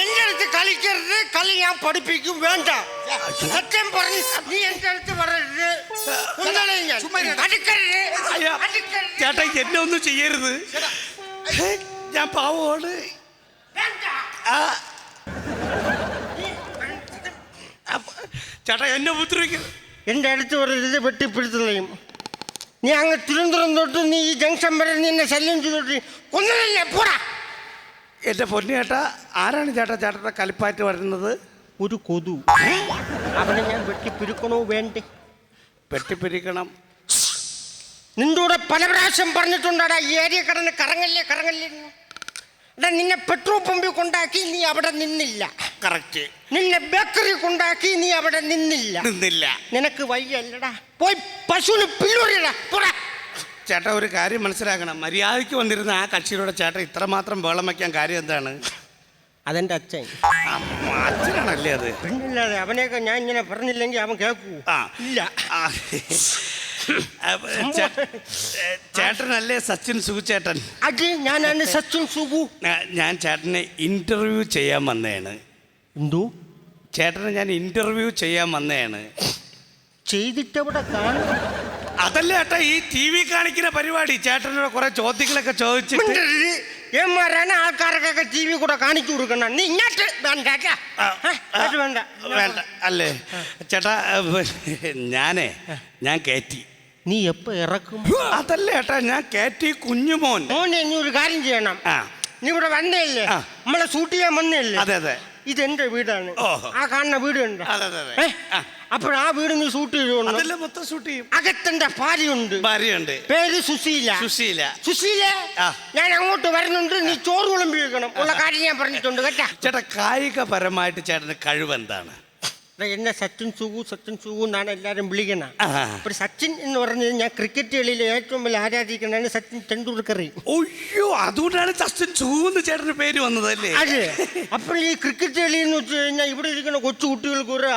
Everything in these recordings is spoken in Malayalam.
എന്റെ അടുത്ത് കളിക്കരുത് കളി ഞാൻ പഠിപ്പിക്കും വേണ്ട. സത്യം പറഞ്ഞ് നീ എന്റെ അടുത്ത് പറയരുത്. അടുക്കരുത്. ചേട്ടാ എന്നെ ഒന്നും ചെയ്യരുത്. ഞാൻ പാവമാണ്. ചേട്ടാ എന്നെ ഉപദ്രവിക്കരുത്. എന്റെ അടുത്ത് പറയരുത് വെട്ടിപ്പിടുത്തുകയും നീ അങ്ങ് തിരുവനന്തപുരം തൊട്ട് നീ ഈ ജംഗ്ഷൻ വരെ നിന്നെ ശല്യം ചെയ്തോട്ട് കൊന്നതല്ലേ പോടാ. എന്റെ പൊന്നു ചേട്ടാ ആരാണ് ചേട്ടാ ചേട്ടന്റെ കലിപ്പാറ്റ് വരുന്നത്? ഒരു കൊതു. അവനെ ഞാൻ വെട്ടിപ്പിരിക്കണോ വേണ്ടേ? വെട്ടിപ്പിരിക്കണം നിന്റെ കൂടെ പല പ്രാവശ്യം പറഞ്ഞിട്ടുണ്ടാടാ ഈ ഏരിയ കിടന്ന് കറങ്ങല്ലേ കറങ്ങല്ലേ എടാ നിന്നെ പെട്രോൾ പമ്പിൽ കൊണ്ടാക്കി നീ അവിടെ നിന്നില്ല. കറക്റ്റ്. നിന്നെ ബേക്കറി കൊണ്ടാക്കി നീ അവിടെ നിന്നില്ല. നിന്നില്ല. നിനക്ക് വയ്യല്ലടാ. പോയി പശുവിന് പില്ലുറിയടാ പോടാ. ചേട്ടാ ഒരു കാര്യം മനസ്സിലാക്കണം. മര്യാദയ്ക്ക് വന്നിരുന്ന ആ കക്ഷിയിലൂടെ ചേട്ടൻ ഇത്രമാത്രം വേളം വയ്ക്കാൻ കാര്യം എന്താണ്? അതെന്റെ അച്ഛൻ. അച്ഛനാണല്ലേ അത്? പിന്നില്ലാതെ അവനെയൊക്കെ ഞാൻ ഇങ്ങനെ പറഞ്ഞില്ലെങ്കിൽ അവൻ കേൾക്കൂ. ആ. ഇല്ല. ആ. അപ്പൊ ചേ- ചേട്ടനല്ലേ സച്ചിൻ സുഖുചേട്ടൻ അത് ഞാനാണ് സച്ചിൻ സുഖു ഞാ- ഞാൻ ചേട്ടനെ ഇന്റർവ്യൂ ചെയ്യാൻ വന്നതാണ്. എന്തോ? ചേട്ടനെ ഞാൻ ഇന്റർവ്യൂ ചെയ്യാൻ വന്നതാണ്. ചെയ്തിട്ടവിടെ കാണും? അതല്ല ഏട്ടാ ഈ ടി വി കാണിക്കുന്ന പരിപാടി? ചേട്ടനോട് കുറെ ചോദ്യങ്ങളൊക്കെ ചോദിച്ചിട്ട്. ഏമാരാണ് ആൾക്കാർക്കൊക്കെ ടി വി കൂടെ കാണിച്ചു കൊടുക്കണം നീ ഇങ്ങോട്ട് വേണ്ട വേണ്ട. വേണ്ട. അല്ലേ? ചേട്ടാ ഞാനേ ഞാൻ കയറ്റി നീ എപ്പോ ഇറക്കും? അതല്ല ഏട്ടാ ഞാൻ കയറ്റി കുഞ്ഞുമോൻ മോൻ. നീ ഒരു കാര്യം ചെയ്യണം. നീ ഇവിടെ വന്നേ ഇല്ലേ നമ്മളെ ഷൂട്ട് ചെയ്യാൻ വന്നേ അതെ അതെ. ഇതെന്റെ വീടാണ്. ഓഹോ. ആ കാണുന്ന വീട് ഉണ്ട് അതെ അതെ. അതെ ആ. അപ്പോൾ ആ വീട് നീ ഷൂട്ട് ചെയ്തോണ്ട് അതല്ല മൊത്തം ഷൂട്ട് ചെയ്യും. അകത്തെന്റെ ഭാര്യയുണ്ട്. ഭാര്യയുണ്ട്. പേര് സുശീല. സുശീല. സുശീല ആ. ഞാൻ അങ്ങോട്ട് വരുന്നുണ്ട്. നീ ചോറ് വിളമ്പി വെക്കണം ഉള്ള കാര്യം ഞാൻ പറഞ്ഞിട്ടുണ്ട് കേട്ടാ. ചേട്ടാ കായികപരമായിട്ട് ചേട്ടന് കഴിവ് എന്താണ്? എന്നെ സച്ചിൻ സുഗു സച്ചിൻ സുഗു എന്നാണ് എല്ലാവരും വിളിക്കണം. ഒരു സച്ചിൻ എന്ന് പറഞ്ഞത് ഞാൻ ക്രിക്കറ്റ് കളിയിൽ ഏറ്റവും വലിയ ആരാധിക്കുന്നതാണ് സച്ചിൻ ടെണ്ടുൽക്കർ. ഒയ്യോ അതുകൊണ്ടാണ് സച്ചിൻ ചൂന്ന് ചേട്ടന് പേര് വന്നതല്ലേ? അതെ. അപ്പോൾ ഈ ക്രിക്കറ്റ് കളി എന്ന് വെച്ച് കഴിഞ്ഞാൽ ഇവിടെ ഇരിക്കുന്ന കൊച്ചു കുട്ടികൾക്ക് ഒരു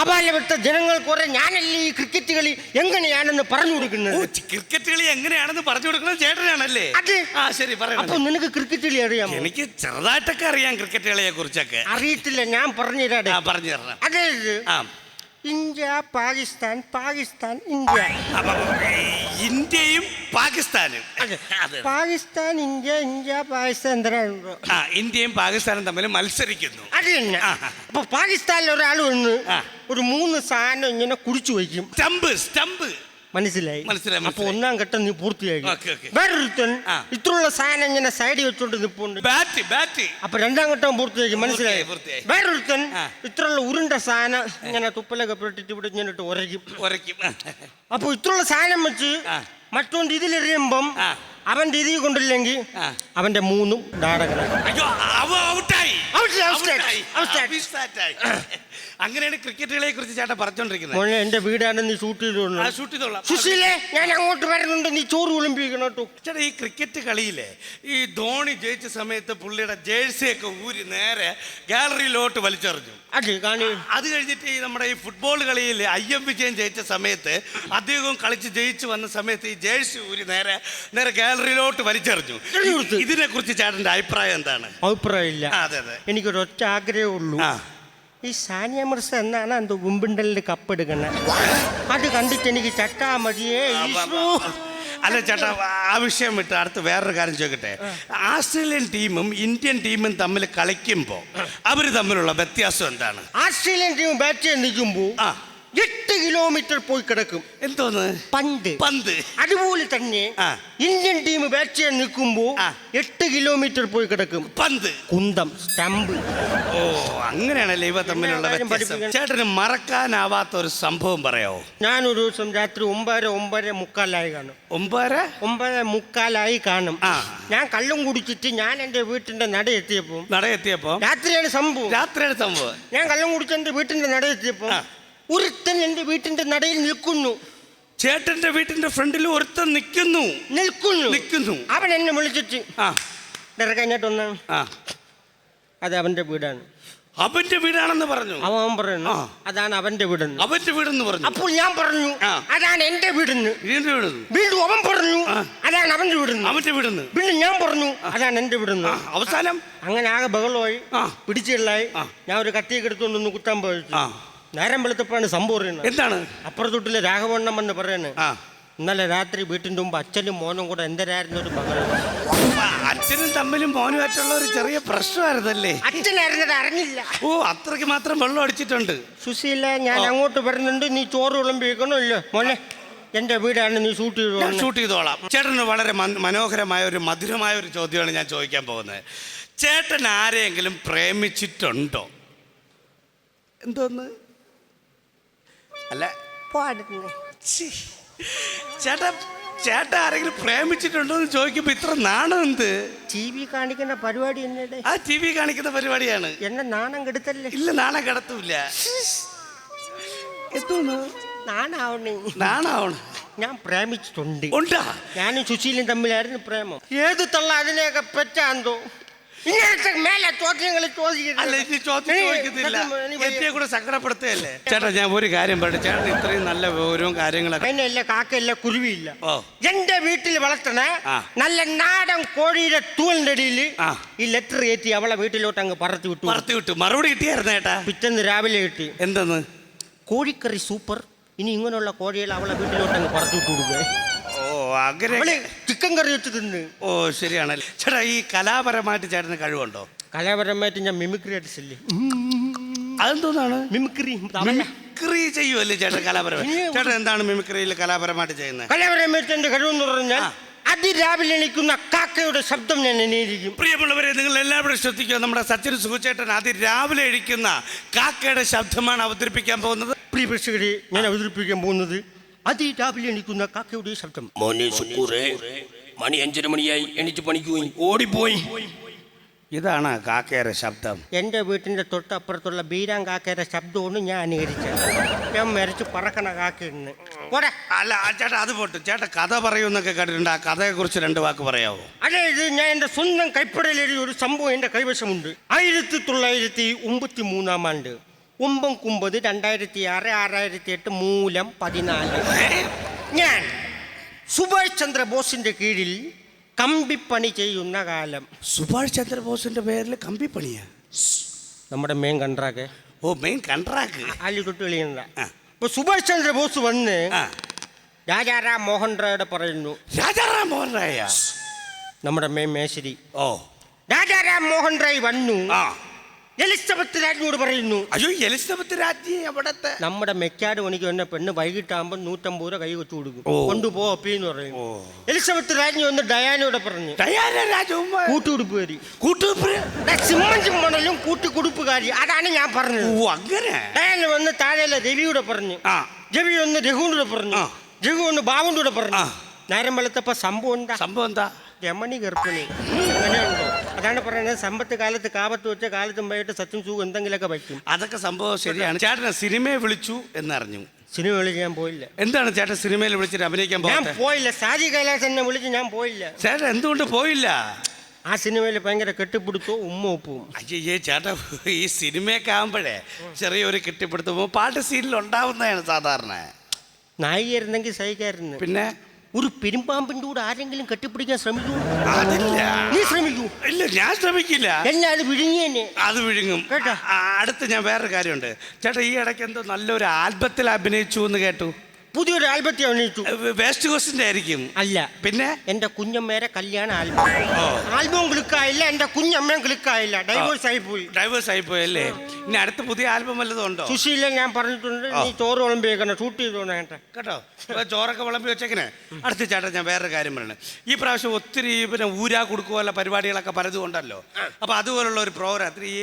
ആപാലവൃത്ത ജനങ്ങൾ കുറെ ഞാനല്ലേ ഈ ക്രിക്കറ്റ് കളി എങ്ങനെയാണെന്ന് പറഞ്ഞു കൊടുക്കുന്നത്? ക്രിക്കറ്റ് കളി എങ്ങനെയാണെന്ന് പറഞ്ഞു കൊടുക്കുന്നത് ചേട്ടനാണല്ലേ? അതെ. ആ ശരി അപ്പൊ അപ്പോൾ നിനക്ക് ക്രിക്കറ്റ് കളി അറിയാമോ? എനിക്ക് ചെറുതായിട്ടൊക്കെ അറിയാം ക്രിക്കറ്റ് കളിയെ കുറിച്ചൊക്കെ അറിയത്തില്ല ഞാൻ പറഞ്ഞു തരാം പറഞ്ഞു തരാം അതെ ആ. India Pakistan Pakistan India. അപ്പൊ ഇന്ത്യയും പാകിസ്ഥാനും. അതെ. അതെ. പാകിസ്ഥാൻ ഇന്ത്യ ഇന്ത്യ പാകിസ്ഥാൻ എന്തിനാണോ ആ ഇന്ത്യയും പാകിസ്ഥാനും തമ്മിൽ മത്സരിക്കുന്നു. അത് തന്നെ. ആ. അപ്പൊ പാകിസ്ഥാനിൽ ഒരാൾ വന്ന് ആ. ഒരു മൂന്ന് സാധനം ഇങ്ങനെ കുടിച്ചു വയ്ക്കും. Stump stump. മനസ്സിലായി മനസ്സിലായി, അപ്പൊ ഒന്നാം ഘട്ടം നീ ഓക്കേ. വേറൊരുത്തൻ. ഇത്രയുള്ള സാധനം ഇങ്ങനെ സൈഡിൽ വെച്ചോണ്ട് നിപ്പുണ്ട് ബാറ്റ് ബാറ്റ് അപ്പൊ രണ്ടാം ഘട്ടം പൂർത്തിയാക്കി മനസ്സിലായി പൂർത്തിയായി. വേറൊരുത്തൻ. ഇത്രയുള്ള ഉരുണ്ട സാധനം ഇങ്ങനെ തുപ്പലൊക്കെ പെട്ടിട്ട് ഇവിടെ ഇങ്ങനെ ഇട്ട് ഉരയ്ക്കും ഉരയ്ക്കും അപ്പൊ ഇത്രയുള്ള സാധനം വെച്ച്. മറ്റോണ്ട് ഇതിലെറിയുമ്പം. അവന്റെ രീതി കൊണ്ടില്ലെങ്കിൽ അവന്റെ മൂന്നും. അങ്ങനെയാണ് ക്രിക്കറ്റുകളെ കുറിച്ച് ചേട്ടൻ പറഞ്ഞോണ്ടിരിക്കുന്നത്. മോനെ എന്റെ വീടാണ് നീ ഷൂട്ട് ചെയ്തോളൂ. ഷൂട്ട് ചെയ്തോളാം. സുശീലേ ഞാൻ അങ്ങോട്ട് വരുന്നുണ്ട്. നീ ചോറ് ഒളിമ്പിക്കണം കേട്ടോ. ചേട്ടാ ഈ ക്രിക്കറ്റ് കളിയിലെ ഈ ധോണി ജയിച്ച സമയത്ത് പുള്ളിയുടെ ജേഴ്സിയൊക്കെ ഊരി നേരെ ഗാലറിയിലോട്ട് വലിച്ചെറിഞ്ഞു. അതെ കാണി. അത് കഴിഞ്ഞിട്ട് ഈ നമ്മുടെ ഈ ഫുട്ബോൾ കളിയിൽ ഐ എം വിജയൻ ജയിച്ച സമയത്ത് അദ്ദേഹവും കളിച്ച് ജയിച്ചു വന്ന സമയത്ത് ഈ ജേഴ്സി ഊരി നേരെ നേരെ ഗാലറിയിലോട്ട് വലിച്ചെറിഞ്ഞു. ഇതിനെ കുറിച്ച് ചേട്ടന്റെ അഭിപ്രായം എന്താണ്? അഭിപ്രായം ഇല്ല അതെ അതെ. എനിക്കൊരു ഒറ്റ ആഗ്രഹമേ ഉള്ളൂ ഈ സാനിയ മിർസ എന്നാണ് എന്തോ ഉമ്പിണ്ടലിന്റെ കപ്പ് എടുക്കുന്നത് അത് കണ്ടിട്ട് എനിക്ക് ചട്ടാ മതിയേ ഈശോ. അല്ല ചേട്ടാ ആ വിഷയം വിട്ട് അടുത്ത് വേറൊരു കാര്യം ചോദിക്കട്ടെ? ആസ്ട്രേലിയൻ ടീമും ഇന്ത്യൻ ടീമും തമ്മിൽ കളിക്കുമ്പോൾ അവർ തമ്മിലുള്ള വ്യത്യാസം എന്താണ്? ആസ്ട്രേലിയൻ ടീം ബാറ്റ് ചെയ്യാൻ നിൽക്കുമ്പോൾ ആ. എട്ട് കിലോമീറ്റർ പോയി കിടക്കും. എന്തോന്ന്? പന്ത്. പന്ത്. അതുപോലെ തന്നെ ഇന്ത്യൻ ടീം ബാറ്റ് ചെയ്യാൻ നിൽക്കുമ്പോ. എട്ട് കിലോമീറ്റർ പോയി കിടക്കും. പന്ത്. കുന്തം സ്റ്റമ്പ്. ഓ അങ്ങനെയാണല്ലേ ഇവ തമ്മിലുള്ള വ്യത്യാസം. ചേട്ടന് മറക്കാനാവാത്ത ഒരു സംഭവം പറയാവോ? ഒരു ദിവസം രാത്രി ഒമ്പതര ഒമ്പതര മുക്കാലായി കാണും. ഒമ്പതര? ഒമ്പര മുക്കാലായി കാണും. ആ. ഞാൻ കള്ളും കുടിച്ചിട്ട് ഞാൻ എന്റെ വീട്ടിന്റെ നട എത്തിയപ്പോ നടയെത്തിയപ്പോ രാത്രിയാണ് സംഭവം. രാത്രിയാണ് സംഭവം. ഞാൻ കള്ളും കുടിച്ച് എന്റെ വീട്ടിന്റെ നട എത്തിയപ്പോ ആ. ഒരുത്തൻ എന്റെ വീട്ടിന്റെ നടയിൽ നിൽക്കുന്നു. ചേട്ടന്റെ വീട്ടിന്റെ ഫ്രണ്ടിൽ ഒരുത്തൻ നിൽക്കുന്നു. നിൽക്കുന്നു. നിൽക്കുന്നു. അവൻ എന്നെ വിളിച്ചിട്ട് ആ. ആ. അത് അവന്റെ വീടാണ്. അവന്റെ വീടാണെന്ന് പറഞ്ഞു. അവൻ പറയുന്നു അതാണ് അവന്റെ വീടെന്ന്. അവന്റെ വീടെന്ന് പറഞ്ഞു. അപ്പോൾ ഞാൻ പറഞ്ഞു അതാണ് എന്റെ വീടെന്ന്. വീണ്ടും അവൻ പറഞ്ഞു അതാണ് അവന്റെ വീടെന്ന്. അവന്റെ വീടെന്ന്. വീണ്ടും ഞാൻ പറഞ്ഞു അതാണ് എന്റെ വീടെന്ന്. അവസാനം? അങ്ങനെ ആകെ ബഹളമായി പിടിച്ചുള്ള പിടിച്ചില്ലായി ഞാൻ ഒരു കത്തിയൊക്കെ എടുത്തുകൊണ്ടൊന്ന് കുത്താൻ ആ. നേരം വെളുത്തപ്പോഴാണ് സംഭവം അറിയുന്നത് എന്താണ്? അപ്പുറത്തൊട്ടിലെ രാഘവണ്ണം എന്ന് പറയുന്നത് ആ. ഇന്നലെ രാത്രി വീട്ടിന്റെ മുമ്പ് അച്ഛനും മോനും കൂടെ എന്തരായിരുന്നു ഒരു അപ്പൊ അച്ഛനും തമ്മിലും മോനുമായിട്ടുള്ള ഒരു ചെറിയ പ്രശ്നമായിരുന്നല്ലേ? അച്ഛനായിരുന്നത് അറിഞ്ഞില്ല. ഓ അത്രയ്ക്ക് മാത്രം വെള്ളം അടിച്ചിട്ടുണ്ട്. സുശീല ഞാൻ അങ്ങോട്ട് വരുന്നുണ്ട് നീ ചോറ് വിളമ്പിക്കണമല്ലോ മോനെ എന്റെ വീടാണ് നീ ഷൂട്ട് ചെയ്തു സൂട്ട് ഷൂട്ട് ചെയ്തോളാം. ചേട്ടന് വളരെ മൻ- മനോഹരമായ ഒരു മധുരമായ ഒരു ചോദ്യമാണ് ഞാൻ ചോദിക്കാൻ പോകുന്നത്. ചേട്ടൻ ആരെയെങ്കിലും പ്രേമിച്ചിട്ടുണ്ടോ? എന്തോന്ന്? അല്ല. ഛീ. ചേട്ടാ ചേട്ടൻ ആരെങ്കിലും പ്രേമിച്ചിട്ടുണ്ടോ എന്ന് ചോദിക്കുമ്പോ ഇത്ര നാണം എന്ത് ടി വി കാണിക്കുന്ന പരിപാടി എന്നടെ ആ ടി വി കാണിക്കുന്ന പരിപാടിയാണ്. എന്നെ നാണം കെടുത്തല്ലേ? ഇല്ല നാണം കിടത്തൂല എന്തോന്ന്? നാണാവണേ. നാണാവണം? ഞാൻ പ്രേമിച്ചിട്ടുണ്ട്. ഉണ്ടാ. ഞാനും സുശീലും തമ്മിലായിരുന്നു പ്രേമം. ഏത് തള്ള അതിനെയൊക്കെ പെറ്റാന്തോ? ഇങ്ങനത്തെ മേലെ ചോദ്യങ്ങൾ അല്ല ചോദ്യം കൂടെ സങ്കടപ്പെടുത്തുകയല്ലേ? ചേട്ടാ ഞാൻ ഒരു കാര്യം പറയട്ടെ. ചേട്ടൻ ഇത്രയും നല്ല വിവരവും കാര്യങ്ങളൊക്കെ അതിനല്ല കാക്കയില്ല കുരുവിയില്ല. ഓ. എന്റെ വീട്ടിൽ വളർത്തണ ആ. നല്ല നാടൻ കോഴിയുടെ തൂലിന്റെ അടിയിൽ ആ. ഈ ലെറ്റർ കയറ്റി അവളെ വീട്ടിലോട്ട് അങ്ങ് പറത്തി വിട്ടു. പറത്തി വിട്ടു. മറുപടി കിട്ടിയായിരുന്നു ചേട്ടാ? പിറ്റേന്ന് രാവിലെ കിട്ടി. എന്തെന്ന്? കോഴിക്കറി സൂപ്പർ. ഇനി ഇങ്ങനെയുള്ള കോഴികൾ അവളെ വീട്ടിലോട്ട് അങ്ങ് പറത്തി വിട്ടു കൊടുക്കുക ചിക്കൻ കറി വെച്ച് തിന്ന്. ഓ ശരിയാണല്ലേ ചേട്ടാ ഈ കലാപരമായിട്ട് ചേട്ടന് കഴിവുണ്ടോ? കലാപരമായിട്ട് ഞാൻ മിമിക്രി അടിച്ചില്ലേ അതെന്തോന്നാണ്? മിമിക്രി മിമിക്രി ചെയ്യുമല്ലേ ചേട്ടൻ കലാപരമായി ചേട്ടൻ എന്താണ് മിമിക്രിയിൽ കലാപരമായിട്ട് ചെയ്യുന്നത്? കലാപരമായിട്ട് എന്റെ കഴിവെന്ന് പറഞ്ഞാൽ. അതിരാവിലെ എണീക്കുന്ന കാക്കയുടെ ശബ്ദം ഞാൻ എണീരിക്കും പ്രിയമുള്ളവരെ നിങ്ങൾ എല്ലാവരും ശ്രദ്ധിക്കുക നമ്മുടെ സച്ചിൻ സുഖചേട്ടൻ അതിരാവിലെ എഴിക്കുന്ന ഇഴിക്കുന്ന കാക്കയുടെ ശബ്ദമാണ് അവതരിപ്പിക്കാൻ പോകുന്നത്. പ്രിയ പ്രേക്ഷകരെ ഞാൻ അവതരിപ്പിക്കാൻ പോകുന്നത് അതിരാവിലെ എണീക്കുന്ന കാക്കയുടെ ശബ്ദം. മോനെ സുക്കൂറേ മണി അഞ്ചര മണിയായി എണീറ്റ് പണിക്ക് പോയി ഓടിപ്പോയി. ഇതാണ് കാക്കയുടെ ശബ്ദം. എന്റെ വീട്ടിന്റെ തൊട്ടപ്പുറത്തുള്ള ബീരാൻ കാക്കയുടെ ശബ്ദമാണ് ഞാൻ അനുകരിച്ചത് ഞാൻ മരിച്ച് പറക്കണ കാക്കയെന്ന് പോടെ. അല്ല ആ ചേട്ടാ അത് പോട്ട്. ചേട്ടാ കഥ പറയുമെന്നൊക്കെ കേട്ടിട്ടുണ്ട്. ആ കഥയെക്കുറിച്ച് രണ്ട് വാക്ക് പറയാമോ അതെ ഇത് ഞാൻ എന്റെ സ്വന്തം കൈപ്പടയിൽ എഴുതിയ ഒരു സംഭവം എന്റെ കൈവശമുണ്ട്. ആയിരത്തി തൊള്ളായിരത്തി ഒമ്പത്തി മൂന്നാം ആണ്ട് ഒമ്പം കുമ്പത് രണ്ടായിരത്തി ആറ് ആറായിരത്തി എട്ട് മൂലം പതിനാല്. ഞാൻ സുഭാഷ് ചന്ദ്രബോസിന്റെ കീഴിൽ കമ്പിപ്പണി ചെയ്യുന്ന കാലം. സുഭാഷ് ചന്ദ്രബോസിന്റെ പേരിൽ കമ്പിപ്പണിയാ? നമ്മുടെ മെയിൻ കൺട്രാക്ക് ഓ മെയിൻ കൺട്രാക്ക് കളിയുണ്ട ആ. അപ്പൊ സുഭാഷ് ചന്ദ്രബോസ് വന്ന് രാജാറാം മോഹൻ റായുടെ പറയുന്നു. രാജാറാം മോഹൻ റായ? നമ്മുടെ മെയിൻ മേശരി. ഓ. രാജാറാം മോഹൻ റായ് വന്നു. ആ. എലിസബത്ത് രാജ്ഞിയോട് പറയുന്നു. അയ്യോ എലിസബത്ത് രാജ്ഞി അവിടത്തെ നമ്മുടെ മെക്കാട് പണിക്ക് വന്ന പെണ്ണ് വൈകിട്ടാകുമ്പോൾ നൂറ്റമ്പത് രൂപ കൈ വെച്ചു കൊടുക്കും. കൊണ്ടുപോ അപ്പീന്ന് പറയും. എലിസബത്ത് രാജ്ഞി ഒന്ന് ഡയാനോട് പറഞ്ഞു. ഡയാന രാജകുമാർ കൂട്ടുകുടുപ്പ്? വരി കൂട്ടുപ്രിയ സിമ്മൻ ചിമ്മണലും കൂട്ടുകുടുപ്പുകാരി. അതാണ് ഞാൻ പറഞ്ഞത്. ഓ അങ്ങനെ? ഡയാന വന്ന് താഴെയല്ല രവിയോട് പറഞ്ഞു. ആ. രവി ഒന്ന് രഘുവിനോട് പറഞ്ഞു. രഘു ഒന്ന് ബാബുവിനോട് പറഞ്ഞു. നേരം വെളുത്തപ്പോ സംഭവം എന്താ? സംഭവം എന്താ? രമണി ഗർഭിണി. അങ്ങനെയുണ്ടോ അതാണ് പറയുന്നത് സമ്പത്ത് കാലത്ത് കാപത്ത് വെച്ച കാലത്തും പോയിട്ട് സത്യം സുഖം എന്തെങ്കിലുമൊക്കെ പറ്റും. അതൊക്കെ സംഭവം ശരിയാണ്. ചേട്ടനെ സിനിമയെ വിളിച്ചു എന്നറിഞ്ഞു. സിനിമ വിളിച്ച് ഞാൻ പോയില്ല. എന്താണ് ചേട്ടൻ സിനിമയിൽ വിളിച്ചിട്ട് അഭിനയിക്കാൻ ഞാൻ പോയില്ല. സാജി കൈലാസ് എന്നെ വിളിച്ച് ഞാൻ പോയില്ല. ചേട്ടൻ എന്തുകൊണ്ട് പോയില്ല? ആ സിനിമയിൽ ഭയങ്കര കെട്ടിപ്പിടുത്തോ ഉമ്മ ഉപ്പും. അയ്യേ ചേട്ടാ ഈ സിനിമയൊക്കെ ആകുമ്പോഴേ ചെറിയൊരു കെട്ടിപ്പിടുത്തുമ്പോൾ പാട്ട് സീനിൽ ഉണ്ടാവുന്നതാണ് സാധാരണ. നായികയായിരുന്നെങ്കിൽ സഹിക്കായിരുന്നു. പിന്നെ? ഒരു പെരുമ്പാമ്പിന്റെ കൂടെ ആരെങ്കിലും കെട്ടിപ്പിടിക്കാൻ ശ്രമിക്കൂ? അതില്ല. നീ ശ്രമിക്കൂ. ഇല്ല ഞാൻ ശ്രമിക്കില്ല. എന്നാലും വിഴുങ്ങി തന്നെ അത് വിഴുങ്ങും. കേട്ടോ? അടുത്ത് ഞാൻ വേറൊരു കാര്യമുണ്ട്. ചേട്ടാ ഈ ഇടയ്ക്ക് എന്തോ നല്ലൊരു ആൽബത്തിൽ അഭിനയിച്ചു എന്ന് കേട്ടു. പുതിയൊരു ആൽബത്തെ അഭിനയിച്ചു. വേസ്റ്റ് കോസ്റ്റിന്റെ ആയിരിക്കും. അല്ല. പിന്നെ? എന്റെ കുഞ്ഞമ്മേരെ കല്യാണ ആൽബം. ആൽബവും ക്ലിക്കായില്ല എന്റെ കുഞ്ഞമ്മയും ക്ലിക്കായില്ല ഡൈവേഴ്സ് ആയി പോയി ഡൈവേഴ്സ് ആയി പോയല്ലേ ഇനി അടുത്ത പുതിയ ആൽബം വല്ലതും ഉണ്ടോ? സുശീല ഞാൻ പറഞ്ഞിട്ടുണ്ട് നീ ചോറ് വിളമ്പി വെക്കണം ഷൂട്ട് ചെയ്തോണ കേട്ടെ? ചോറൊക്കെ വിളമ്പി വെച്ചേക്കണേ. അടുത്ത ചേട്ടൻ ഞാൻ വേറൊരു കാര്യം പറയണേ. ഈ പ്രാവശ്യം ഒത്തിരി പിന്നെ ഊരാ കൊടുക്കുക പരിപാടികളൊക്കെ പലതും ഉണ്ടല്ലോ. അപ്പൊ അതുപോലുള്ള ഒരു പ്രോഗ്രാം ഈ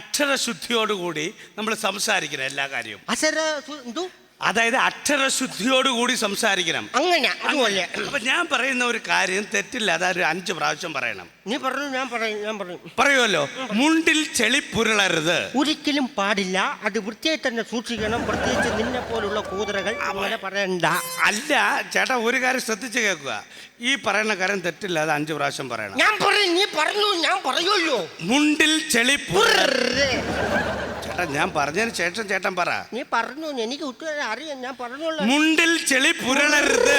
അക്ഷരശുദ്ധിയോടുകൂടി നമ്മൾ സംസാരിക്കണം എല്ലാ കാര്യവും. അക്ഷര എന്തോ? അതായത് അക്ഷരശുദ്ധിയോടുകൂടി സംസാരിക്കണം. അങ്ങനെ അതുപോലെ. അപ്പൊ ഞാൻ പറയുന്ന ഒരു കാര്യം തെറ്റില്ല. അതൊരു അഞ്ച് പ്രാവശ്യം പറയണം. നീ പറഞ്ഞു ഞാൻ പറയും ഞാൻ പറയും. പറയുമല്ലോ? മുണ്ടിൽ ചെളി പുരളരുത്. ഒരിക്കലും പാടില്ല. അത് വൃത്തിയായി തന്നെ സൂക്ഷിക്കണം. പ്രത്യേകിച്ച് നിന്നെ പോലുള്ള കൂതറകൾ അങ്ങനെ പറയണ്ട. അല്ല ചേട്ടാ ഒരു കാര്യം ശ്രദ്ധിച്ച് കേൾക്കുക. ഈ പറയുന്ന കാര്യം തെറ്റില്ല. അത് അഞ്ച് പ്രാവശ്യം പറയണം. ഞാൻ പറയും നീ പറഞ്ഞു ഞാൻ പറയുമല്ലോ. മുണ്ടിൽ ചെളി ഉർറ്. ചേട്ടാ ഞാൻ പറഞ്ഞതിന് ശേഷം ചേട്ടൻ പറ. നീ പറഞ്ഞു എനിക്ക് ഉത്തരം അറിയാം ഞാൻ പറഞ്ഞോളാം. മുണ്ടിൽ ചെളി പുരളരുത്.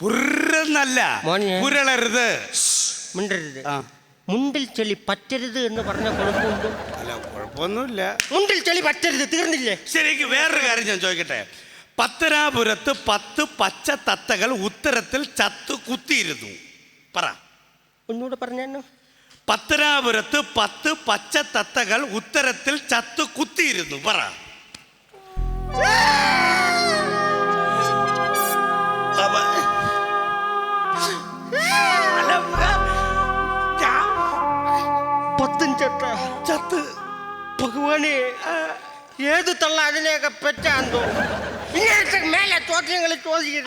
പുരന്നല്ല മോനെ. പുരളരുത്. മിണ്ടരുത്. ആ. മുണ്ടിൽ ചെളി പറ്റരുത് എന്ന് പറഞ്ഞ കുഴപ്പമുണ്ടോ? അല്ല കുഴപ്പമൊന്നുമില്ല. മുണ്ടിൽ ചെളി പറ്റരുത് തീർന്നില്ലേ? ശരിക്ക് വേറൊരു കാര്യം ഞാൻ ചോദിക്കട്ടെ? പത്തനാപുരത്ത് പത്ത് പച്ച തത്തകൾ ഉത്തരത്തിൽ ചത്തു കുത്തിയിരുന്നു. പറ. ഒന്നുകൂടെ പറഞ്ഞു പത്തനാപുരത്ത് പത്ത് പച്ച തത്തകൾ ഉത്തരത്തിൽ ചത്തു കുത്തിയിരുന്നു. പറ. ചത്ത്. ഭഗവാനെ ഏത് തള്ള അതിനെയൊക്കെ പെറ്റാന്തോ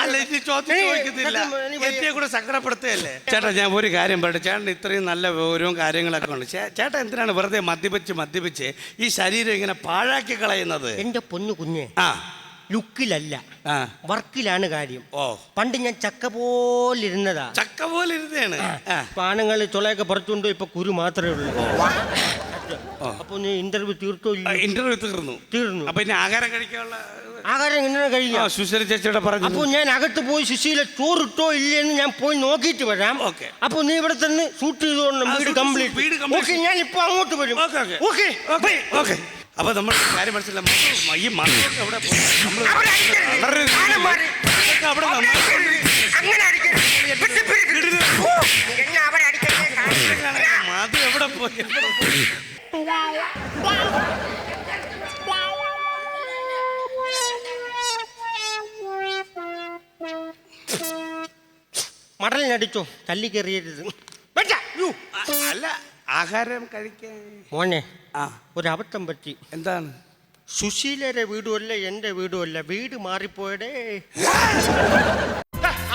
അല്ല ഇനി ചോദ്യം ചോദിക്കുന്നില്ല എന്നെ കൂടെ സങ്കടപ്പെടുത്തുകയല്ലേ? ചേട്ടാ ഞാൻ ഒരു കാര്യം പറയട്ടെ. ചേട്ടൻ ഇത്രയും നല്ല വിവരവും കാര്യങ്ങളൊക്കെ ഉണ്ട്. ചേട്ടൻ എന്തിനാണ് വെറുതെ മദ്യപിച്ച് മദ്യപിച്ച് ഈ ശരീരം ഇങ്ങനെ പാഴാക്കി കളയുന്നത്? എന്റെ പൊന്നു കുഞ്ഞെ ആ. ലുക്കിലല്ല ആ. വർക്കിലാണ് കാര്യം. ഓ. പണ്ട് ഞാൻ ചക്ക പോലിരുന്നതാ. ചക്ക പോലെ ഇരുന്നാണ് ആ. പാനങ്ങൾ ചുളയൊക്കെ പുറത്തുണ്ടോ ഇപ്പൊ കുരു മാത്രമേ ഉള്ളൂ. അപ്പൊ നീ ഇന്റർവ്യൂ തീർത്തോ ഇന്റർവ്യൂ തീർന്നു തീർന്നു അപ്പൊ ഇനി ആഹാരം കഴിക്കാനുള്ള ആഹാരം ഇങ്ങനെ കഴിയാം സുശീല ചേച്ചിയുടെ അപ്പൊ അപ്പോൾ ഞാൻ അകത്ത് പോയി സുശീല ചോറിട്ടോ ഇല്ലെന്ന് ഞാൻ പോയി നോക്കിയിട്ട് വരാം ഓക്കേ. അപ്പൊ നീ ഇവിടെ തന്നെ ഷൂട്ട് ചെയ്തോണ്ട് വീട് കംപ്ലീറ്റ് ഓക്കെ ഞാൻ ഇപ്പൊ അങ്ങോട്ട് വരും ഓക്കെ ഓക്കെ ഓക്കെ അപ്പൊ നമ്മൾ കാര്യം മനസ്സിലായി ഈ? നമ്മൾ അവിടെ അവിടെ എവിടെ എവിടെ പോയി? മടലിനടിച്ചോ തല്ലി കയറിയരുത് അല്ല ആഹാരം കഴിക്കാൻ. മോനെ ആ. ഒരബദ്ധം പറ്റി. എന്താണ്? സുശീലയുടെ വീടുമല്ല എന്റെ വീടുമല്ല. വീട് മാറിപ്പോയടേ.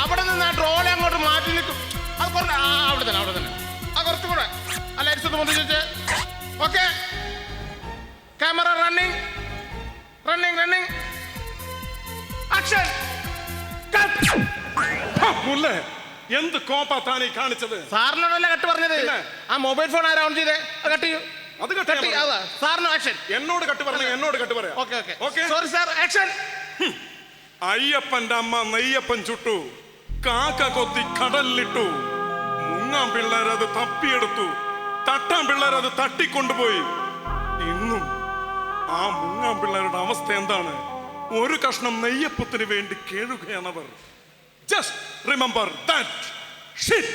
അവിടെ നിന്ന് ആ ട്രോളെ അങ്ങോട്ട് മാറ്റി നിൽക്കും. അത് കുറച്ച് ആ അവിടെ തന്നെ അവിടെ തന്നെ. ആ കുറച്ചും കൂടെ. ലൈറ്റ്സ് ഒന്ന് പൊന്തിച്ച് okay camera running running running action മുല്ലേ. എന്ത് കോപ്പാ താനീ കാണിച്ചത്? സാറിനോടല്ല കട്ട് പറഞ്ഞത്? ആ മൊബൈൽ ഫോൺ ആരാ ഓൺ ചെയ്തേ? കട്ട് ചെയ്യൂ. അത് കട്ട് സാറിന് ആക്ഷൻ എന്നോട് കട്ട് പറഞ്ഞു എന്നോട് കട്ട് പറയാം. Okay okay okay sorry sir action അയ്യപ്പന്റെ അമ്മ നെയ്യപ്പൻ ചുട്ടു. കാക്ക കൊത്തി കടലിലിട്ടു. മുങ്ങാൻ പിള്ളേരത് തപ്പിയെടുത്തു. തട്ടാൻ പിള്ളേർ അത് തട്ടിക്കൊണ്ടുപോയി. ഇന്നും ആ മുങ്ങാൻ പിള്ളേരുടെ അവസ്ഥ എന്താണ്? ഒരു കഷ്ണം നെയ്യപ്പത്തിന് വേണ്ടി കേഴുകയാണവർ just remember that shit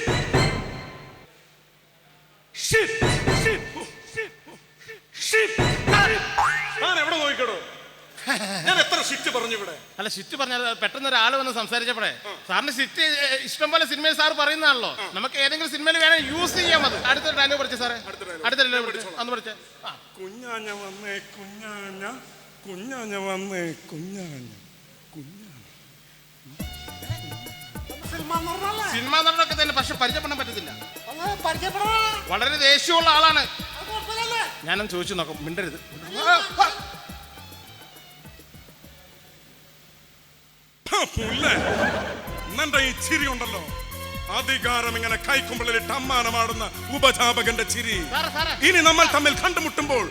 shit shit ഞാൻ എവിടെ നോക്കിക്കടോ? ഞാൻ എത്ര ഷിറ്റ് പറഞ്ഞു ഇവിടെ? അല്ല സിറ്റ് പറഞ്ഞാൽ പെട്ടെന്ന് ഒരാൾ വന്ന് സംസാരിച്ചപ്പോഴേ സാറിന് സിറ്റ് ഇഷ്ടം പോലെ സിനിമയിൽ സാർ പറയുന്നതാണല്ലോ. നമുക്ക് ഏതെങ്കിലും സിനിമയിൽ വേണമെങ്കിൽ യൂസ് ചെയ്യാം അത് അടുത്ത ഡയലോഗ് പഠിച്ചു സാറേ. അടുത്ത ഡയലോഗ് പഠിച്ചു? അന്ന് പഠിച്ചേ. കുഞ്ഞാഞ്ഞ വന്നേ കുഞ്ഞാഞ്ഞ കുഞ്ഞാഞ്ഞ വന്നേ കുഞ്ഞാഞ്ഞ കുഞ്ഞാഞ്ഞ. സിനിമ നടനൊക്കെ തന്നെ പക്ഷെ പരിചയപ്പെടാൻ പറ്റത്തില്ല. വളരെ ദേഷ്യമുള്ള ആളാണ്. ഞാനും ചോദിച്ചു നോക്കാം. മിണ്ടരുത്. നിന്റെ ഈ ചിരി ഉണ്ടല്ലോ. അധികാരം ഇങ്ങനെ കൈക്കുമ്പിളിലിട്ട് അമ്മാനമാടുന്ന ഉപജാപകന്റെ ചിരി. ഇനി നമ്മൾ തമ്മിൽ കണ്ടുമുട്ടുമ്പോൾ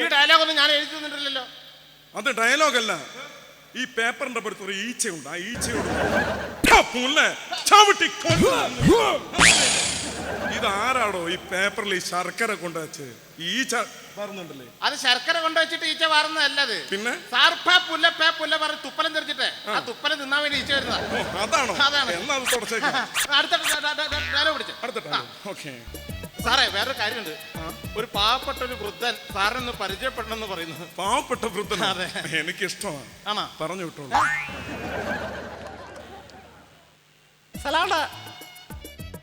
ഈ ഡയലോഗ് ഒന്നും ഞാൻ എഴുതി തന്നിട്ടില്ലല്ലോ. അത് ഡയലോഗല്ല. ഈ പേപ്പറിന്റെ പുറത്ത് ഒരു ഈച്ചയുണ്ട്. ആ ഈച്ചയുണ്ട്. ചവിട്ടി ആരാടോ ഈ പേപ്പറിൽ ഈ ശർക്കര കൊണ്ടുവച്ച് ഈച്ച പറഞ്ഞുണ്ടല്ലേ അത് ശർക്കര കൊണ്ടുവച്ചിട്ട് ഈച്ച വാറുന്നതല്ല അത്. പിന്നെ? സാർ പുല്ല പേ പുല്ല പറഞ്ഞ് തുപ്പലം തെറിച്ചിട്ട്. ആ. തുപ്പലം തിന്നാൻ വേണ്ടി ഈച്ച വരുന്നതാണ് അതാണോ? അതാണ്. എന്നാ അത് തുടച്ചേക്കാം. അടുത്ത ഡയലോഗ് പിടിച്ചു. അടുത്ത ഓക്കെ. സാറേ വേറൊരു കാര്യമുണ്ട്. ഒരു പാവപ്പെട്ട ഒരു വൃദ്ധൻ സാറിനൊന്ന് പരിചയപ്പെടണമെന്ന് പറയുന്നു പാവപ്പെട്ട വൃദ്ധൻ അതെ. എനിക്ക് ഇഷ്ടമാണ് ആണോ? പറഞ്ഞു വിട്ടോളൂ. സലാണ്ട്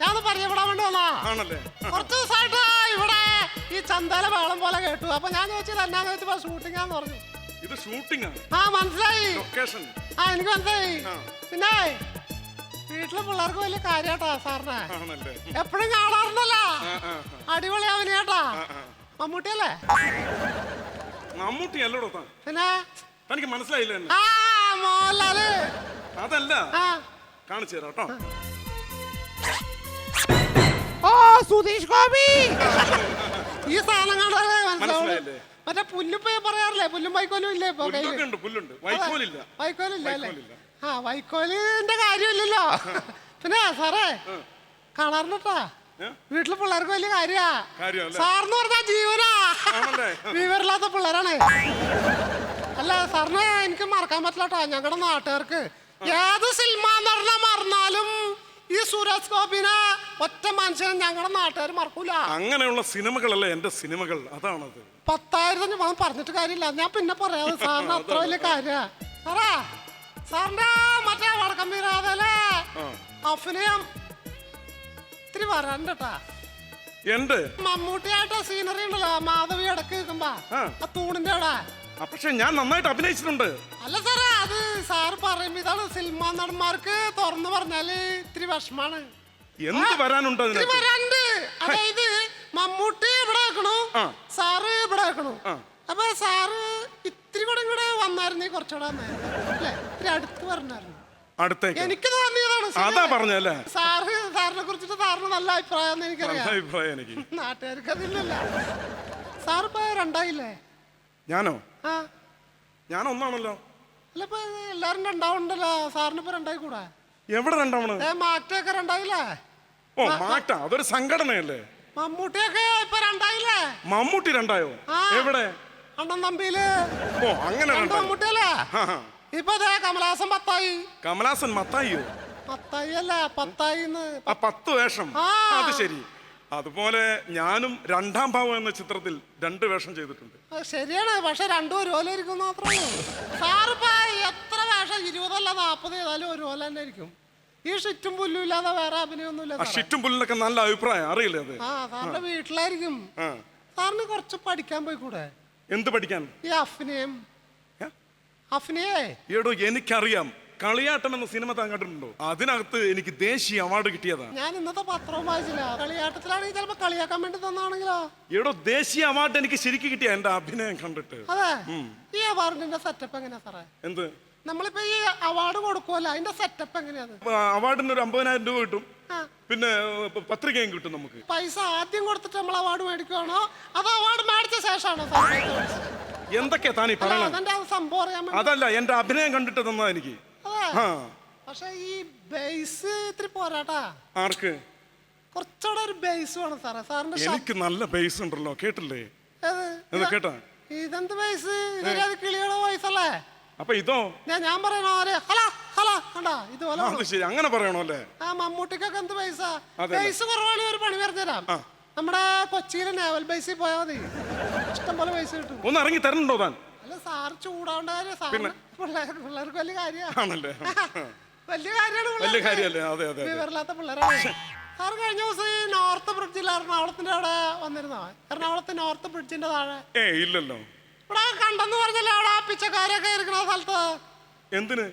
ഞാൻ പരിചയപ്പെടാൻ വേണ്ടി വന്നാ ആണല്ലേ? കുറച്ച് ദിവസമായിട്ട് ഇവിടെ ഈ ചന്തല വേളം പോലെ കേട്ടു. അപ്പൊ ഞാൻ ചോദിച്ചത് എന്നാന്ന് വെച്ചപ്പോ ഷൂട്ടിംഗ് ആന്ന് പറഞ്ഞു. ഇത് ഷൂട്ടിംഗ് ആണ് ആ മനസ്സിലായി. ലൊക്കേഷൻ ആ എനിക്ക് മനസ്സിലായി. ആ. പിന്നെ വീട്ടിലെ പിള്ളേർക്ക് വലിയ കാര്യാട്ടാ സാറിനെ. ആണല്ലേ. എപ്പോഴും കാണാറുണ്ടല്ലോ. ആ, ആ, അടിപൊളി അവനെയാട്ടാ. ആ, ആ. മമ്മൂട്ടിയല്ലേ? മമ്മൂട്ടി അല്ലടോ താൻ? പിന്നെ? തനിക്ക് മനസ്സിലായില്ല എന്നെ? ആ മോഹൻലാൽ. അതല്ല. ആ. കാണിച്ചു തരാം കേട്ടോ. ഓ സുധീഷ് ഗോപി. ഈ സാധനം കണ്ടാലേ മനസ്സിലാവുള്ളൂ? മറ്റേ പുല്ലിപ്പോ പറയാറില്ലേ? പുല്ലും വൈക്കോലും ഇല്ലേ ഇപ്പൊ പുല്ലൊക്കെ ഉണ്ട് പുല്ലുണ്ട്. വൈക്കോലില്ല. വൈക്കോലില്ല അല്ലേ? വൈക്കോലില്ല. ആ വൈക്കോലിന്റെ കാര്യമില്ലല്ലോ. പിന്നെ സാറേ കാണാറുണ്ടാ ഏ? വീട്ടിലെ പിള്ളേർക്ക് വലിയ കാര്യാ. കാര്യമല്ലേ? സാറിന് പറഞ്ഞാ ജീവനാ. ആണല്ലേ? വിവരമില്ലാത്ത പിള്ളേരാണ്. അല്ല സാറിന് എനിക്ക് മറക്കാൻ പറ്റില്ല കേട്ടോ ഞങ്ങളുടെ നാട്ടുകാർക്ക് ഏത് സിനിമ പറഞ്ഞാൽ മറന്നാലും ഈ സുരേഷ് ഗോപിനെ ഒറ്റ മനുഷ്യനെ ഞങ്ങളുടെ നാട്ടുകാർ മറക്കൂല. അങ്ങനെയുള്ള സിനിമകളല്ലേ എന്റെ സിനിമകൾ? അതാണത്. പത്തായിരത്തിന് ഞാൻ പറഞ്ഞിട്ട് കാര്യമില്ല. ഞാൻ പിന്നെ പറയാം. സാറിന് അത്ര വലിയ കാര്യ. സാറേ സാറിന്റെ മറ്റേ വടക്കം വീരാതല്ലേ അഭിനയം ഇത്തിരി വരാണ്ടട്ടാ എന്റെ മമ്മൂട്ടിയായിട്ട് സീനറി ഉണ്ടല്ലോ മാധവി ഇടയ്ക്ക് നിൽക്കുമ്പോ ആ. തൂണിന്റെ അവിടെ. പക്ഷെ ഞാൻ നന്നായിട്ട് അഭിനയിച്ചിട്ടുണ്ട്. അല്ല സാറേ അത് സാർ പറയുമ്പോ ഇതാണ് സിനിമാ നടന്മാർക്ക് തുറന്നു പറഞ്ഞാൽ ഇത്തിരി വിഷമാണ്. എന്ത് വരാനുണ്ട് ഇത്തിരി അതിനകത്ത്? വരാണ്ട് അതായത് മമ്മൂട്ടി ഇവിടെ വെക്കണു ആ. സാറ് ഇവിടെ വെക്കണു ആ. അപ്പൊ സാറ് ഇത്തിരി കൂടെ കൂടെ വന്നായിരുന്നേ കുറച്ചുകൂടെ അല്ലേ? ഇത്തിരി അടുത്ത് പറഞ്ഞായിരുന്നു. അടുത്തേക്ക്. എനിക്ക് തോന്നിയതാണ് അതാ? പറഞ്ഞല്ലേ സാറ് സാറിനെ കുറിച്ചിട്ട് സാറിന് നല്ല അഭിപ്രായം നല്ല എനിക്കറിയാം. അഭിപ്രായം എനിക്ക്. നാട്ടുകാർക്ക് അതില്ലല്ല. സാറിപ്പോ രണ്ടായില്ലേ? ഞാനോ? ആ. ഞാൻ ഒന്നാണല്ലോ അല്ല ഇപ്പൊ എല്ലാരും രണ്ടാവുണ്ടല്ലോ സാറിന് ഇപ്പൊ രണ്ടായി കൂടെ എവിടെ രണ്ടാമണ് ഏ മാറ്റൊക്കെ രണ്ടായില്ലേ? ഓ മാറ്റ. അതൊരു സംഘടനയല്ലേ? മമ്മൂട്ടിയൊക്കെ ഇപ്പൊ രണ്ടായില്ലേ? മമ്മൂട്ടി രണ്ടായോ? ആ. എവിടെ? അണ്ണൻ തമ്പിയിൽ. ഓ അങ്ങനെ രണ്ട് രണ്ടായോ മമ്മൂട്ടിയല്ലേ ആ, ആ. ഇപ്പൊ ദേ കമലാസൻ പത്തായി. കമലാസൻ മത്തായിയോ? പത്തായി അല്ല പത്തായി ആ പത്ത് വേഷം. ആ. അത് ശരി. അതുപോലെ ഞാനും രണ്ടാം ഭാവം എന്ന ചിത്രത്തിൽ രണ്ട് വേഷം ചെയ്തിട്ടുണ്ട്. ശരിയാണ് പക്ഷെ രണ്ടും ഒരുപോലെ ഇരിക്കും മാത്രമേ സാറിപ്പോ എത്ര വേഷം ഇരുപതല്ല നാപ്പത് ചെയ്താലും ഓല തന്നെ ഇരിക്കും ഈ ഷിറ്റും പുല്ലും ഇല്ലാതെ വേറെ അഭിനയൊന്നുമില്ല ഷിറ്റും പുല്ലിനൊക്കെ നല്ല അഭിപ്രായം അറിയില്ലേ അത്? ആ സാറിന്റെ വീട്ടിലായിരിക്കും. സാറിന് കുറച്ച് പഠിക്കാൻ പോയി കൂടെ എന്ത് പഠിക്കാൻ? ഈ അഫ്നയെ അഫ്നയേ? എടോ എനിക്കറിയാം. കളിയാട്ടം എന്ന സിനിമ താൻ കണ്ടിട്ടുണ്ടോ? അതിനകത്ത് എനിക്ക് ദേശീയ അവാർഡ് കിട്ടിയതാണ് ഞാൻ ഇന്നത്തെ പത്രവും വായിച്ചില്ല. കളിയാട്ടത്തിലാണെങ്കിൽ ചിലപ്പോ കളിയാക്കാൻ വേണ്ടി തന്നാണെങ്കിലോ? എടോ ദേശീയ അവാർഡ് എനിക്ക് ശരിക്കും കിട്ടിയ എന്റെ അഭിനയം കണ്ടിട്ട്. അതെ. ഈ അവാർഡിന്റെ സെറ്റപ്പ് എങ്ങനെയാ സാറേ? എന്ത്? നമ്മളിപ്പോ ഈ അവാർഡ് കൊടുക്കുമല്ലോ അതിന്റെ സെറ്റപ്പ് എങ്ങനെയാണ്? അവാർഡിന് ഒരു അമ്പതിനായിരം രൂപ കിട്ടും. പിന്നെ പത്രികയും കിട്ടും നമുക്ക്. പൈസ ആദ്യം കൊടുത്തിട്ട് നമ്മൾ അവാർഡ് മേടിക്കുവാണോ? അതോ അവാർഡ് മേടിച്ച ശേഷമാണോ എന്തൊക്കെയാ താനീ പറയണത് അതല്ല എന്റെ അഭിനയം കണ്ടിട്ട് തന്നാ എനിക്ക്. പക്ഷെ ഈ ബേസ് ഇത്തിരി പോരാട്ടാ. ആർക്ക്? കുറച്ചുകൂടെ ഒരു ബേസ് വേണം സാറേ. സാറിന്റെ എനിക്ക് നല്ല ബേസ് ഉണ്ടല്ലോ കേട്ടില്ലേ? കേട്ടാ? ഇതെന്ത് ബേസ്? ഇതൊരു കിളിയുടെ വോയിസ് അല്ലേ? അപ്പൊ ഇതോ? ഞാൻ പറയണ ഹലോ ഹലോ കണ്ടാ? ഇതുപോലെ ശരി. അങ്ങനെ പറയണോ അല്ലേ? ആ മമ്മൂട്ടിക്കൊക്കെ എന്ത് പൈസ ബേസ് പൈസ കുറവാണെങ്കിൽ ഒരു പണി പറഞ്ഞുതരാം ആ. നമ്മുടെ കൊച്ചിയിലെ നേവൽ ബേസിൽ പോയാൽ മതി. ഇഷ്ടം പോലെ പൈസ കിട്ടും. ഒന്ന് ഇറങ്ങി തരണുണ്ടോ താൻ? അല്ല സാർ ചൂടാവേണ്ട കാര്യം സാറിന് പിള്ളേർ പിള്ളേർക്ക് വലിയ കാര്യമാണ് ആണല്ലേ? വലിയ കാര്യമാണ് വലിയ കാര്യല്ലേ? അതെ അതെ അതെ. വിവരമില്ലാത്ത പിള്ളേരാണ്. സാർ കഴിഞ്ഞ ദിവസം ഈ നോർത്ത് ബ്രിഡ്ജിൽ എറണാകുളത്തിന്റെ അവിടെ വന്നിരുന്നോ? എറണാകുളത്ത് നോർത്ത് ബ്രിഡ്ജിന്റെ താഴെ. ഏ ഇല്ലല്ലോ. ഇവിടെ കണ്ടെന്ന് പറഞ്ഞല്ലേ അവിടെ ആ പിച്ചക്കാരൊക്കെ ഇരിക്കുന്ന സ്ഥലത്ത്? എന്തിന്?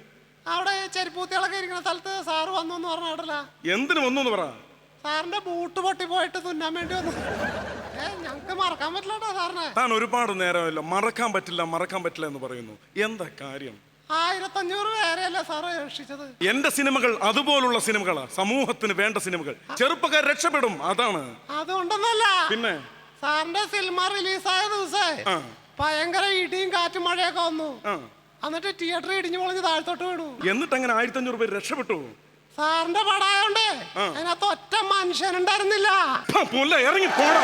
അവിടെ ചെരിപ്പൂത്തികളൊക്കെ ഇരിക്കുന്ന സ്ഥലത്ത് സാറ് വന്നു എന്ന് പറഞ്ഞ അവിടെ എന്തിന് വന്നു പറ. സാറിന്റെ ബൂട്ട് പൊട്ടി പോയിട്ട് തുന്നാൻ വേണ്ടി വന്നു. ഏ ഞങ്ങക്ക് മറക്കാൻ പറ്റില്ല സാറിനെ. താൻ ഒരുപാട് നേരമല്ല. മറക്കാൻ പറ്റില്ല മറക്കാൻ പറ്റില്ല എന്ന് പറയുന്നു. എന്താ കാര്യം? ആയിരത്തഞ്ഞൂറ് പേരെയല്ലേ സാറ് രക്ഷിച്ചത്? എന്റെ സിനിമകൾ അതുപോലുള്ള സിനിമകളാ. സമൂഹത്തിന് വേണ്ട സിനിമകൾ. ചെറുപ്പക്കാർ രക്ഷപ്പെടും അതാണ്. അതുകൊണ്ടൊന്നല്ല. പിന്നെ? സാറിന്റെ സിനിമ റിലീസായ ദിവസേ. ഭയങ്കര ഇടിയും കാറ്റും മഴയൊക്കെ വന്നു. എന്നിട്ട് തിയേറ്റർ ഇടിഞ്ഞു പൊളിഞ്ഞ് താഴ്ത്തോട്ട് വീണു. എന്നിട്ട് അങ്ങനെ ആയിരത്തി അഞ്ഞൂറ് പേര് രക്ഷപ്പെട്ടു? സാറിന്റെ പടായോണ്ട്. അതിനകത്ത് ഒറ്റ മനുഷ്യനുണ്ടായിരുന്നില്ല ഇറങ്ങി പോടാ